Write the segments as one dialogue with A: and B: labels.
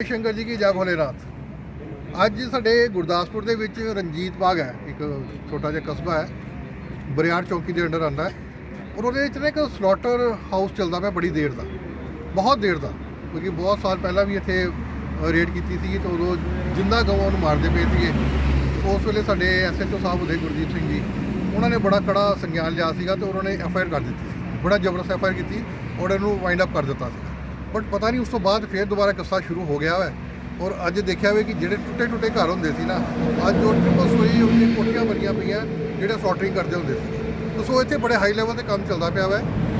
A: ਸ਼ੰਕਰ ਜੀ ਕੀ ਜੈ ਰਾਤ? ਅੱਜ ਸਾਡੇ ਗੁਰਦਾਸਪੁਰ ਦੇ ਵਿੱਚ ਰਣਜੀਤ ਬਾਗ ਹੈ, ਇੱਕ ਛੋਟਾ ਜਿਹਾ ਕਸਬਾ ਹੈ। ਬਰਿਆੜ ਚੌਕੀ ਦੇ ਅੰਡਰ ਆਉਂਦਾ ਹੈ। ਔਰ ਉਹਦੇ ਵਿੱਚ ਨਾ ਇੱਕ ਸਲੋਟਰ ਹਾਊਸ ਚੱਲਦਾ ਪਿਆ ਬੜੀ ਦੇਰ ਦਾ, ਬਹੁਤ ਦੇਰ ਦਾ। ਕਿਉਂਕਿ ਬਹੁਤ ਸਾਲ ਪਹਿਲਾਂ ਵੀ ਇੱਥੇ ਰੇਡ ਕੀਤੀ ਸੀ ਤੇ ਉਦੋਂ ਜਿੰਦਾ ਗਵਾਂ ਨੂੰ ਮਾਰਦੇ ਪਏ ਸੀਗੇ। ਉਸ ਵੇਲੇ ਸਾਡੇ ਐਸਐਚਓ ਸਾਹਿਬ ਉਹਦੇ ਗੁਰਦੀਪ ਸਿੰਘ ਜੀ, ਉਹਨਾਂ ਨੇ ਬੜਾ ਕੜਾ ਸੰਗਿਆਨ ਲਿਆ ਸੀਗਾ ਤੇ ਉਹਨਾਂ ਨੇ ਐਫਆਈਆਰ ਕਰ ਦਿੱਤੀ ਸੀ। ਬੜਾ ਜ਼ਬਰਦਸਤ ਐਫਆਈਆਰ ਕੀਤੀ ਔਰ ਇਹਨੂੰ ਵਾਈਂਡ ਅਪ ਕਰ ਦਿੱਤਾ ਸੀ। ਬਟ ਪਤਾ ਨਹੀਂ ਉਸ ਤੋਂ ਬਾਅਦ ਫੇਰ ਦੁਬਾਰਾ ਕਿੱਸਾ ਸ਼ੁਰੂ ਹੋ ਗਿਆ ਹੈ ਔਰ ਅੱਜ ਦੇਖਿਆ ਹੋਵੇ ਕਿ ਜਿਹੜੇ ਟੁੱਟੇ ਟੁੱਟੇ ਘਰ ਹੁੰਦੇ ਸੀ ਨਾ, ਅੱਜ ਉਹ ਟ੍ਰਿਪਲ ਸਟੋਰੀ ਉਹਦੀਆਂ ਕੋਠੀਆਂ ਬਣੀਆਂ ਪਈਆਂ, ਜਿਹੜਾ ਸੌਟਰਿੰਗ ਕਰਦੇ ਹੁੰਦੇ ਸੀ। ਤੇ ਸੋ ਇੱਥੇ ਬੜੇ ਹਾਈ ਲੈਵਲ ਤੇ ਕੰਮ ਚੱਲਦਾ ਪਿਆ ਵਾ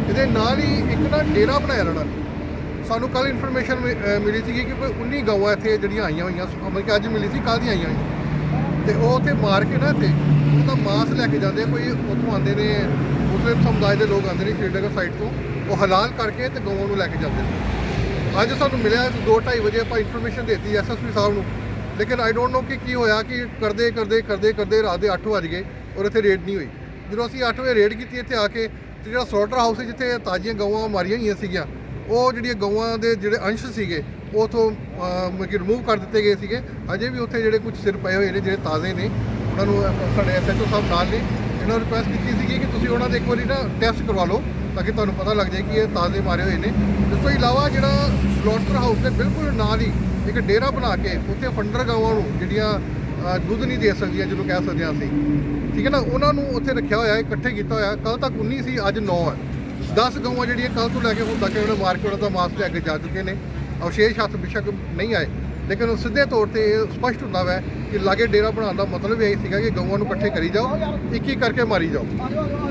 A: ਇਹਦੇ ਨਾਲ ਹੀ ਇੱਕ ਨਾ ਡੇਰਾ ਬਣਾਇਆ ਇਹਨਾਂ ਨੇ। ਸਾਨੂੰ ਕੱਲ ਇਨਫੋਰਮੇਸ਼ਨ ਮਿਲੀ ਸੀ ਕਿ ਕੋਈ 19 ਗਊਆਂ ਇੱਥੇ ਜਿਹੜੀਆਂ ਆਈਆਂ ਹੋਈਆਂ ਮਤਲਬ ਕਿ ਅੱਜ ਮਿਲੀ ਸੀ, ਕੱਲ੍ਹ ਦੀਆਂ ਆਈਆਂ ਹੋਈਆਂ। ਤੇ ਉਹ ਉੱਥੇ ਮਾਰ ਕੇ ਨਾ ਇੱਥੇ ਤਾਂ ਮਾਸ ਲੈ ਕੇ ਜਾਂਦੇ ਕੋਈ ਉੱਥੋਂ ਆਉਂਦੇ ਨੇ, ਮੁਸਲਿਮ ਸਮੁਦਾਇ ਦੇ ਲੋਕ ਆਉਂਦੇ ਨੇ ਸ਼੍ਰੀਨਗਰ ਸਾਈਡ ਤੋਂ। ਉਹ ਹਲਾਲ ਕਰਕੇ ਤੇ ਗਊਆਂ ਨੂੰ ਲੈ ਕੇ ਜਾਂਦੇ ਨੇ। ਅੱਜ ਸਾਨੂੰ ਮਿਲਿਆ 2:30 ਵਜੇ ਆਪਾਂ ਇਨਫੋਰਮੇਸ਼ਨ ਦਿੱਤੀ ਐਸਐਸਪੀ ਸਾਹਿਬ ਨੂੰ। ਲੇਕਿਨ ਆਈ ਡੋਨਟ ਨੋ ਕਿ ਕੀ ਹੋਇਆ ਕਿ ਕਰਦੇ ਕਰਦੇ ਕਰਦੇ ਕਰਦੇ ਰਾਤ ਦੇ 8 ਵਜ ਗਏ ਔਰ ਇੱਥੇ ਰੇਡ ਨਹੀਂ ਹੋਈ। ਜਦੋਂ ਅਸੀਂ 8 ਵਜੇ ਰੇਡ ਕੀਤੀ ਇੱਥੇ ਆ ਕੇ ਤੇ ਜਿਹੜਾ ਸਲੋਟਰ ਹਾਊਸ ਜਿੱਥੇ ਤਾਜ਼ੀਆਂ ਗਊਆਂ ਮਾਰੀਆਂ ਹੋਈਆਂ ਸੀਗੀਆਂ ਉਹ ਜਿਹੜੀਆਂ ਗਊਆਂ ਦੇ ਜਿਹੜੇ ਅੰਸ਼ ਸੀਗੇ ਉਹ ਉਥੋਂ ਮਤਲਬ ਕਿ ਰਿਮੂਵ ਕਰ ਦਿੱਤੇ ਗਏ ਸੀਗੇ। ਅਜੇ ਵੀ ਉੱਥੇ ਜਿਹੜੇ ਕੁਝ ਸਿਰ ਪਏ ਹੋਏ ਨੇ ਜਿਹੜੇ ਤਾਜ਼ੇ ਨੇ ਉਹਨਾਂ ਨੂੰ ਅਹ, ਸਾਡੇ ਐਸਐਚਓ ਸਾਹਿਬ ਨਾਲ ਨੇ। ਇਹਨਾਂ ਨੂੰ ਰਿਕੁਐਸਟ ਕੀਤੀ ਸੀਗੀ ਕਿ ਤੁਸੀਂ ਉਹਨਾਂ ਦੇ ਇੱਕ ਵਾਰੀ ਨਾ ਟੈਸਟ ਕਰਵਾ ਲਓ। ਤਾਂ ਕਿ ਤੁਹਾਨੂੰ ਪਤਾ ਲੱਗ ਜਾਏ ਕਿ ਇਹ ਤਾਜ਼ੇ ਮਾਰੇ ਹੋਏ ਨੇ। ਇਸ ਤੋਂ ਇਲਾਵਾ ਜਿਹੜਾ ਸਲੋਟਰ ਹਾਊਸ ਦੇ ਬਿਲਕੁਲ ਨਾਲ ਹੀ ਇੱਕ ਡੇਰਾ ਬਣਾ ਕੇ ਉੱਥੇ ਫੰਡਰ ਗਾਵਾਂ ਨੂੰ ਜਿਹੜੀਆਂ ਦੁੱਧ ਨਹੀਂ ਦੇ ਸਕਦੀਆਂ ਜਿਹਨੂੰ ਕਹਿ ਸਕਦੇ ਹਾਂ ਅਸੀਂ। ਠੀਕ ਹੈ ਨਾ? ਉਹਨਾਂ ਨੂੰ ਉੱਥੇ ਰੱਖਿਆ ਹੋਇਆ, ਇਕੱਠੇ ਕੀਤਾ ਹੋਇਆ। ਕੱਲ ਤੱਕ 19 ਸੀ, ਅੱਜ 9 ਹੈ। 10 ਗਊਆਂ ਜਿਹੜੀਆਂ ਕੱਲ ਤੋਂ ਲੈ ਕੇ ਹੁਣ ਤੱਕ ਉਹਨੇ ਮਾਰਕੀਟ ਦਾ ਮਾਸ ਲੈ ਕੇ ਜਾ ਚੁੱਕੇ ਨੇ। ਅਵਸ਼ੇਸ਼ ਹੱਥ ਬਿਸ਼ਕ ਨਹੀਂ ਆਏ। ਲੇਕਿਨ ਸਿੱਧੇ ਤੌਰ ਤੇ ਇਹ ਸਪਸ਼ਟ ਹੁੰਦਾ ਵੈ ਕਿ ਲਾਗੇ ਡੇਰਾ ਬਣਾਉਣ ਦਾ ਮਤਲਬ ਇਹ ਸੀਗਾ ਕਿ ਗਊਆਂ ਨੂੰ ਇਕੱਠੇ ਕਰੀ ਜਾਓ, ਇੱਕ ਇੱਕ ਕਰਕੇ ਮਾਰੀ ਜਾਓ।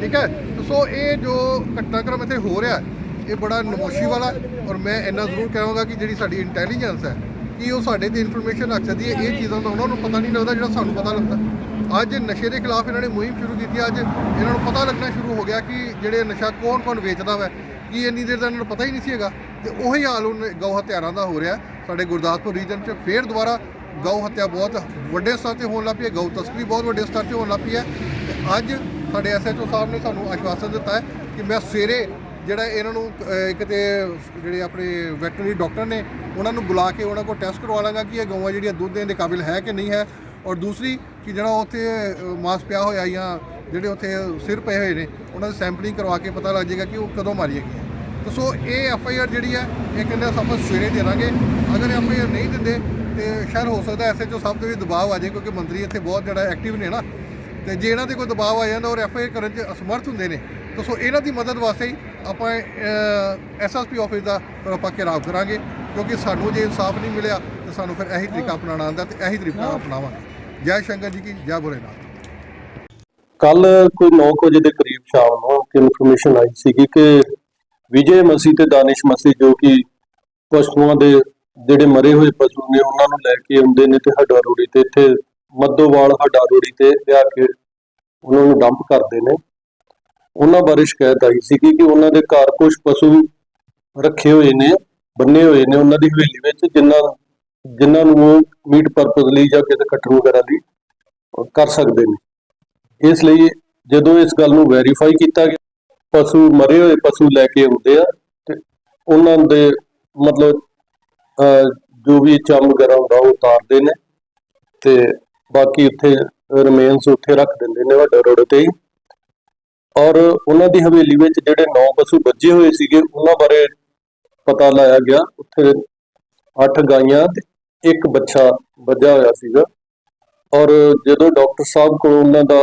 A: ਠੀਕ ਹੈ? ਸੋ ਇਹ ਜੋ ਘਟਨਾਕ੍ਰਮ ਇੱਥੇ ਹੋ ਰਿਹਾ, ਇਹ ਬੜਾ ਨਮੋਸ਼ੀ ਵਾਲਾ ਔਰ ਮੈਂ ਇੰਨਾ ਜ਼ਰੂਰ ਕਹਾਂਗਾ ਕਿ ਜਿਹੜੀ ਸਾਡੀ ਇੰਟੈਲੀਜੈਂਸ ਹੈ, ਕਿ ਉਹ ਸਾਡੇ ਤੇ ਇਨਫੋਰਮੇਸ਼ਨ ਰੱਖ ਸਕਦੀ ਹੈ। ਇਹ ਚੀਜ਼ਾਂ ਦਾ ਉਹਨਾਂ ਨੂੰ ਪਤਾ ਨਹੀਂ ਲੱਗਦਾ ਜਿਹੜਾ ਸਾਨੂੰ ਪਤਾ ਲੱਗਦਾ। ਅੱਜ ਨਸ਼ੇ ਦੇ ਖਿਲਾਫ ਇਹਨਾਂ ਨੇ ਮੁਹਿੰਮ ਸ਼ੁਰੂ ਕੀਤੀ, ਅੱਜ ਇਹਨਾਂ ਨੂੰ ਪਤਾ ਲੱਗਣਾ ਸ਼ੁਰੂ ਹੋ ਗਿਆ ਕਿ ਜਿਹੜੇ ਨਸ਼ਾ ਕੌਣ ਕੌਣ ਵੇਚਦਾ ਵੈ। ਕਿ ਇੰਨੀ ਦੇਰ ਦਾ ਇਹਨਾਂ ਨੂੰ ਪਤਾ ਹੀ ਨਹੀਂ ਸੀ ਹੈਗਾ? ਤੇ ਉਹੀ ਹਾਲ ਹੁਣ ਗਊ ਹੱਤਿਆਰਾਂ ਦਾ ਹੋ ਰਿਹਾ। ਸਾਡੇ ਗੁਰਦਾਸਪੁਰ ਰੀਜਨ 'ਚ ਫੇਰ ਦੁਬਾਰਾ ਗਊ ਹੱਤਿਆ ਬਹੁਤ ਵੱਡੇ ਸਤਰ ਤੇ ਹੋਣ ਲੱਗ ਪਈ ਹੈ। ਗਊ ਤਸਕਰੀ ਬਹੁਤ ਵੱਡੇ ਸਤਰ ਤੇ ਹੋਣ ਲੱਗ ਪਈ ਹੈ। ਤੇ ਅੱਜ ਸਾਡੇ ਐਸਐਚਓ ਸਾਹਿਬ ਨੇ ਸਾਨੂੰ ਆਸ਼ਵਾਸਨ ਦਿੱਤਾ ਹੈ ਕਿ ਮੈਂ ਸਵੇਰੇ ਜਿਹੜਾ ਇਹਨਾਂ ਨੂੰ ਕਿਤੇ ਜਿਹੜੇ ਆਪਣੇ ਵੈਟਰਨਰੀ ਡਾਕਟਰ ਨੇ ਉਹਨਾਂ ਨੂੰ ਬੁਲਾ ਕੇ ਉਹਨਾਂ ਕੋਲ ਟੈਸਟ ਕਰਵਾ ਲਾਂਗਾ ਕਿ ਇਹ ਗਊਆਂ ਜਿਹੜੀਆਂ ਦੁੱਧ ਦੇਣ ਦੇ ਕਾਬਿਲ ਹੈ ਕਿ ਨਹੀਂ ਹੈ। ਔਰ ਦੂਸਰੀ ਕਿ ਜਿਹੜਾ ਉੱਥੇ ਅਹ, ਮਾਸ ਪਿਆ ਹੋਇਆ ਜਾਂ ਜਿਹੜੇ ਉੱਥੇ ਸਿਰ ਪਏ ਹੋਏ ਨੇ ਉਹਨਾਂ ਦੀ ਸੈਂਪਲਿੰਗ ਕਰਵਾ ਕੇ ਪਤਾ ਲੱਗ ਜਾਏਗਾ ਕਿ ਉਹ ਕਦੋਂ ਮਾਰੀਆਂ ਗਈਆਂ। ਤੇ ਸੋ ਇਹ ਐਫ ਆਈ ਆਰ ਜਿਹੜੀ ਹੈ ਇਹ ਕਹਿੰਦੇ ਆਪਾਂ ਸਵੇਰੇ ਦੇਵਾਂਗੇ। ਅਗਰ ਐਫ ਆਈ ਆਰ ਨਹੀਂ ਦਿੰਦੇ, ਤੇ ਸ਼ਾਇਦ ਹੋ ਸਕਦਾ ਐਸਐਚਓ ਸਾਹਿਬ ਤੇ ਵੀ ਦਬਾਅ ਆ ਜਾਏ, ਕਿਉਂਕਿ ਮੰਤਰੀ ਇੱਥੇ ਬਹੁਤ ਜਿਹੜਾ ਐਕਟਿਵ ਨੇ ਨਾ। ਤੇ ਜੇ ਇਹਨਾਂ ਤੇ ਕੋਈ ਦਬਾਅ ਆ ਜਾਂਦਾ ਔਰ ਐਫ ਆਈ ਆਰ ਕਰਨ 'ਚ ਅਸਮਰਥ ਹੁੰਦੇ ਨੇ, ਤਾਂ ਸੋ ਇਹਨਾਂ ਦੀ ਮਦਦ ਵਾਸਤੇ ਹੀ ਆਪਾਂ ਐਸਐਸਪੀ ਆਫਿਸ ਦਾ ਆਪਾਂ ਘੇਰਾਵ ਕਰਾਂਗੇ। ਕਿਉਂਕਿ ਸਾਨੂੰ ਜੇ ਇਨਸਾਫ ਨਹੀਂ ਮਿਲਿਆ, ਤੇ ਸਾਨੂੰ ਫਿਰ ਇਹੀ ਤਰੀਕਾ ਅਪਣਾਉਣਾ ਆਉਂਦਾ ਤੇ ਇਹੀ ਤਰੀਕਾ ਅਪਣਾਵਾਂਗੇ। ਜੈ ਸ਼ੰਕਰ ਜੀ ਕੀ, ਜੈ ਭੋਲੇਨਾਥ।
B: ਕੱਲ ਕੋਈ 9 ਵਜੇ ਦੇ ਕਰੀਬ ਸ਼ਾਮ ਨੂੰ ਕਿ ਇਨਫੋਰਮੇਸ਼ਨ ਆਈ ਸੀਗੀ ਕਿ ਵਿਜੇ ਮਸੀਹ ਤੇ ਦਾਨਿਸ਼ ਮਸੀਹ ਜੋ ਕਿ ਪਸ਼ੂਆਂ ਦੇ, ਜਿਹੜੇ ਮਰੇ ਹੋਏ ਪਸ਼ੂ ਨੇ, ਉਹਨਾਂ ਨੂੰ ਲੈ ਕੇ ਆਉਂਦੇ ਨੇ ਤੇ ਹੱਡਾ ਰੋੜੀ ਤੇ ਇੱਥੇ ਮੱਦੋਵਾਲ ਹੱਡਾ ਰੋੜੀ ਤੇ ਲਿਆ ਕੇ ਉਹਨਾਂ ਨੂੰ ਡੰਪ ਕਰਦੇ ਨੇ। ਉਹਨਾਂ ਬਾਰੇ ਸ਼ਿਕਾਇਤ ਆਈ ਸੀਗੀ ਕਿ ਉਹਨਾਂ ਦੇ ਘਰ ਕੁਝ ਪਸ਼ੂ ਰੱਖੇ ਹੋਏ ਨੇ, ਬੰਨੇ ਹੋਏ ਨੇ ਉਹਨਾਂ ਦੀ ਹਵੇਲੀ ਵਿੱਚ ਜਿਨ੍ਹਾਂ ਜਿਨ੍ਹਾਂ ਨੂੰ ਉਹ ਮੀਟ ਪਰਪਸ ਲਈ ਜਾਂ ਕਿਸੇ ਕੱਟਣ ਵਗੈਰਾ ਲਈ ਕਰ ਸਕਦੇ ਨੇ। ਇਸ ਲਈ ਜਦੋਂ ਇਸ ਗੱਲ ਨੂੰ ਵੈਰੀਫਾਈ ਕੀਤਾ ਗਿਆ, ਪਸ਼ੂ ਮਰੇ ਹੋਏ ਪਸ਼ੂ ਲੈ ਕੇ ਆਉਂਦੇ ਆ, ਤੇ ਉਹਨਾਂ ਦੇ ਮਤਲਬ ਜੋ ਵੀ ਚਮ ਵਗੈਰਾ ਹੁੰਦਾ ਉਹ ਉਤਾਰਦੇ ਨੇ, ਤੇ ਬਾਕੀ ਉੱਥੇ ਰਿਮੇਨਸ ਉੱਥੇ ਰੱਖ ਦਿੰਦੇ ਨੇ ਵੱਡੇ ਰੋਡ ਤੇ ਹੀ। ਔਰ ਉਹਨਾਂ ਦੀ ਹਵੇਲੀ ਵਿੱਚ ਜਿਹੜੇ 9 ਪਸ਼ੂ ਬੱਝੇ ਹੋਏ ਸੀਗੇ, ਉਹਨਾਂ ਬਾਰੇ ਪਤਾ ਲਾਇਆ ਗਿਆ। ਉੱਥੇ 8 ਗਾਈਆਂ ਤੇ ਇੱਕ ਬੱਚਾ ਵੱਜਾ ਹੋਇਆ ਸੀਗਾ। ਔਰ ਜਦੋਂ ਡਾਕਟਰ ਸਾਹਿਬ ਕੋਲ ਉਹਨਾਂ ਦਾ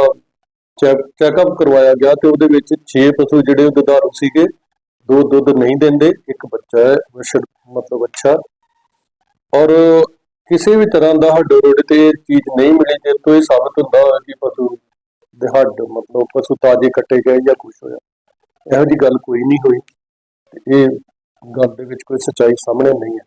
B: ਚੈੱਕਅਪ ਕਰਵਾਇਆ ਗਿਆ ਤੇ ਉਹਦੇ ਵਿੱਚ 6 ਪਸ਼ੂ ਜਿਹੜੇ ਦੁਧਾਰੂ ਸੀਗੇ, ਦੋ ਦੁੱਧ ਨਹੀਂ ਦਿੰਦੇ, ਇੱਕ ਬੱਚਾ ਹੈ ਮਤਲਬ ਅੱਛਾ। ਔਰ ਕਿਸੇ ਵੀ ਤਰ੍ਹਾਂ ਦਾ ਹੱਡੋ ਰੋਡ ਤੇ ਚੀਜ਼ ਨਹੀਂ ਮਿਲੀ ਜੇ ਤੋਂ ਇਹ ਸਾਬਤ ਹੁੰਦਾ ਹੋਇਆ ਕਿ ਪਸ਼ੂ ਦੇ ਹੱਡ ਮਤਲਬ ਪਸ਼ੂ ਤਾਜ਼ੇ ਕੱਟੇ ਗਏ ਜਾਂ ਕੁਝ ਹੋਇਆ। ਇਹੋ ਜੀ ਗੱਲ ਕੋਈ ਨਹੀਂ ਹੋਈ। ਇਹ ਗੱਲ ਦੇ ਵਿੱਚ ਕੋਈ ਸੱਚਾਈ ਸਾਹਮਣੇ ਨਹੀਂ ਹੈ